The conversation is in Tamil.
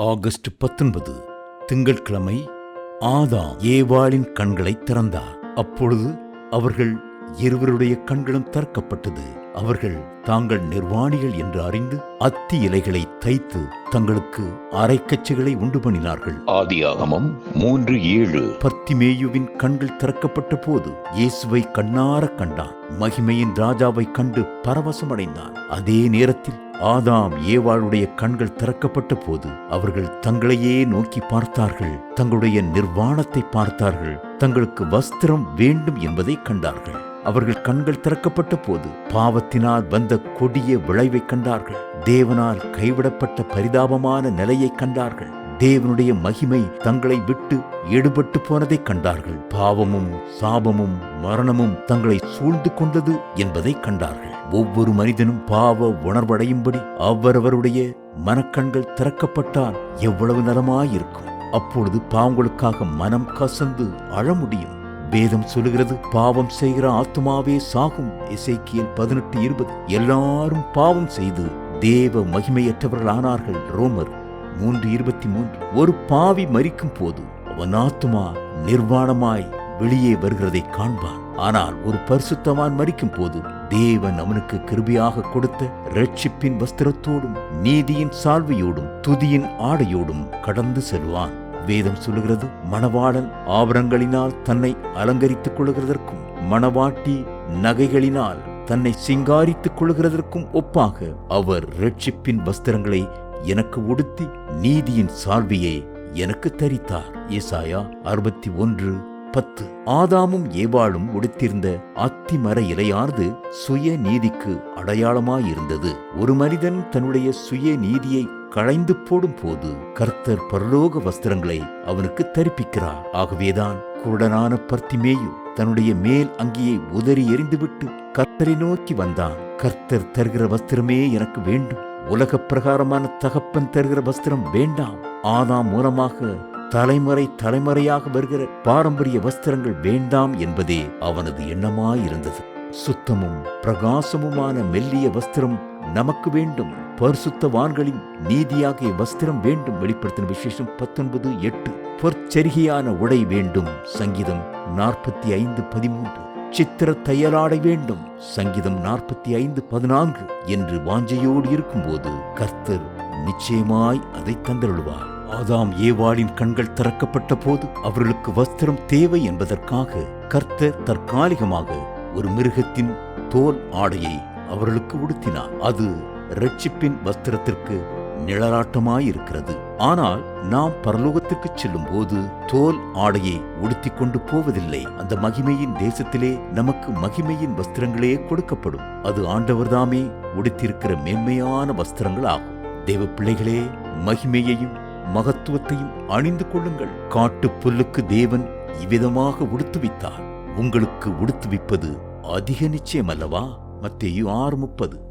ஆகஸ்ட் பத்தொன்பது திங்கட்கிழமை ஆதாம் ஏவாளின் கண்களை திறந்தார். அப்பொழுது அவர்கள் இருவருடைய கண்களும் திறக்கப்பட்டது அவர்கள் தாங்கள் நிர்வாணிகள் என்று அறிந்து அத்தி இலைகளை தைத்து தங்களுக்கு அரைக்கச்சைகளை உண்டு பண்ணினார்கள். ஆதியாகமம் மூன்று ஏழு. பர்த்திமேயுவின் கண்கள் திறக்கப்பட்ட போது இயேசுவை கண்ணார கண்டான். மகிமையின் ராஜாவை கண்டு பரவசமடைந்தான். அதே நேரத்தில் ஆதாம் ஏவாளுடைய கண்கள் திறக்கப்பட்ட போது அவர்கள் தங்களையே நோக்கி பார்த்தார்கள். தங்களுடைய நிர்வாணத்தை பார்த்தார்கள். தங்களுக்கு வஸ்திரம் வேண்டும் என்பதை கண்டார்கள். அவர்கள் கண்கள் திறக்கப்பட்ட போது பாவத்தினால் வந்த கொடிய விளைவை கண்டார்கள். தேவனால் கைவிடப்பட்ட பரிதாபமான நிலையை கண்டார்கள். தேவனுடைய மகிமை தங்களை விட்டு எடுபட்டு போனதை கண்டார்கள். பாவமும் சாபமும் மரணமும் தங்களை சூழ்ந்து கொண்டது என்பதை கண்டார்கள். ஒவ்வொரு மனிதனும் பாவ உணர்வடையும்படி அவரவருடைய மனக்கண்கள் திறக்கப்பட்டால் எவ்வளவு நலமாயிருக்கும். அப்பொழுது பாவங்களுக்காக மனம் கசந்து அழ முடியும். வேதம் சொல்லுகிறது பாவம் செய்கிற ஆத்துமாவே சாகும். இசைக்கியல் பதினெட்டு இருபது. எல்லாரும் பாவம் செய்து தேவ மகிமையற்றவர்களானார்கள் ரோமர் மூன்று இருபத்தி மூன்று. ஒரு பாவி மரிக்கும் போது அவன் ஆத்துமா நிர்வாணமாய் வெளியே வருகிறதை காண்பான். ஆனால் ஒரு பரிசுத்தவான் மறிக்கும் போது தேவன் அவனுக்கு கிருபியாக கொடுத்த ரட்சிப்பின் வஸ்திரத்தோடும் நீதியின் சால்வையோடும் துதியின் ஆடையோடும் கடந்து செல்வான். வேதம் சொல்லுகிறது மணவாளன் ஆபரங்களினால் தன்னை அலங்கரித்துக் கொள்கிறதற்கும் மணவாட்டி நகைகளினால் தன்னை சிங்காரித்துக் கொள்கிறதற்கும் ஒப்பாக அவர் ரட்சிப்பின் வஸ்திரங்களை எனக்கு உடுத்தி நீதியின் சால்வியை எனக்கு தரித்தார். ஏசாயா அறுபத்தி ஒன்று பத்து. ஆதாமும் ஏவாளும் உடுத்திருந்த அத்திமர இலையானது சுய நீதிக்கு அடையாளமாயிருந்தது. ஒரு மனிதன் தன்னுடைய சுய நீதியை களைந்து போடும் போது கர்த்தர் பரலோக வஸ்திரங்களை அவனுக்கு தரிப்பிக்கிறார். ஆகவேதான் குருடனான பர்த்திமேயு தன்னுடைய மேல் அங்கியை உதறி எறிந்துவிட்டு கர்த்தரை நோக்கி வந்தான். கர்த்தர் தருகிற வஸ்திரமே எனக்கு வேண்டும். உலக பிரகாரமான தகப்பன் தருகிற வஸ்திரம் வேண்டாம். ஆதாம் மூலமாக தலைமுறை தலைமுறையாக வருகிற பாரம்பரிய வஸ்திரங்கள் வேண்டாம் என்பதே அவனது எண்ணமாயிருந்தது. சுத்தமும் பிரகாசமுமான மெல்லிய வஸ்திரம் நமக்கு வேண்டும். பரிசுத்தவான்களின் நீதியாகிய வஸ்திரம் வேண்டும் வெளிப்படுத்தின விசேஷம் பத்தொன்பது எட்டு. பொற்சரிகையான உடை வேண்டும் சங்கீதம் நாற்பத்தி ஐந்து பதிமூன்று. சித்திர தையலாடை வேண்டும் சங்கீதம் நாற்பத்தி ஐந்து பதினான்கு என்று வாஞ்சையோடு இருக்கும்போது கர்த்தர் நிச்சயமாய் அதை தந்தருள்வார். ஆதாம் ஏவாளின் கண்கள் திறக்கப்பட்ட போது அவர்களுக்கு வஸ்திரம் தேவை என்பதற்காக கர்த்தர் தற்காலிகமாக ஒரு மிருகத்தின் தோல் ஆடையை அவர்களுக்கு உடுத்தினார். அது ரட்சிப்பின் வஸ்திரத்திற்கு நிழலாட்டமாயிருக்கிறது. ஆனால் நாம் பரலோகத்திற்கு செல்லும் போது தோல் ஆடையை உடுத்திக் கொண்டு போவதில்லை. அந்த மகிமையின் தேசத்திலே நமக்கு மகிமையின் வஸ்திரங்களே கொடுக்கப்படும். அது ஆண்டவர்தாமே உடுத்திருக்கிற மேன்மையான வஸ்திரங்கள் ஆகும் தேவ பிள்ளைகளே மகிமையையும் மகத்துவத்தையும் அணிந்து கொள்ளுங்கள். காட்டு புல்லுக்கு தேவன் இவ்விதமாக உடுத்துவித்தார். உங்களுக்கு உடுத்துவிப்பது அதிக நிச்சயம் அல்லவா மத்தேயு ஆறு முப்பது.